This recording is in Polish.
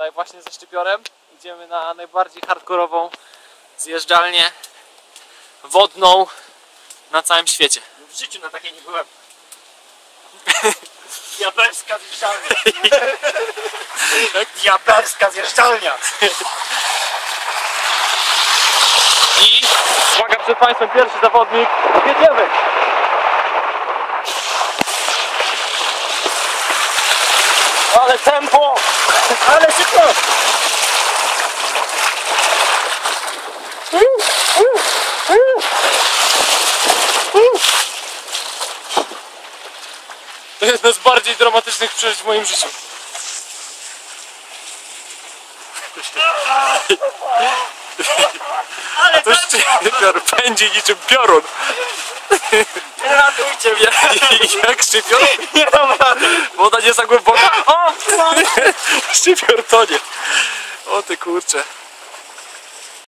Tutaj właśnie ze szczypiorem idziemy na najbardziej hardkorową zjeżdżalnię wodną na całym świecie. W życiu na takiej nie byłem. Diabelska zjeżdżalnia. Diabelska zjeżdżalnia. I uwaga przed Państwem pierwszy zawodnik. Jedziemy! Ale tempo! Ale To jest jedna z bardziej dramatycznych przeżyć w moim życiu. Ale To szczypior pędzi niczym piorun. ratujcie mnie. Jak szczypior? Nie dam rady. Woda nie za głęboka? O! Szczypior tonie. O ty kurcze.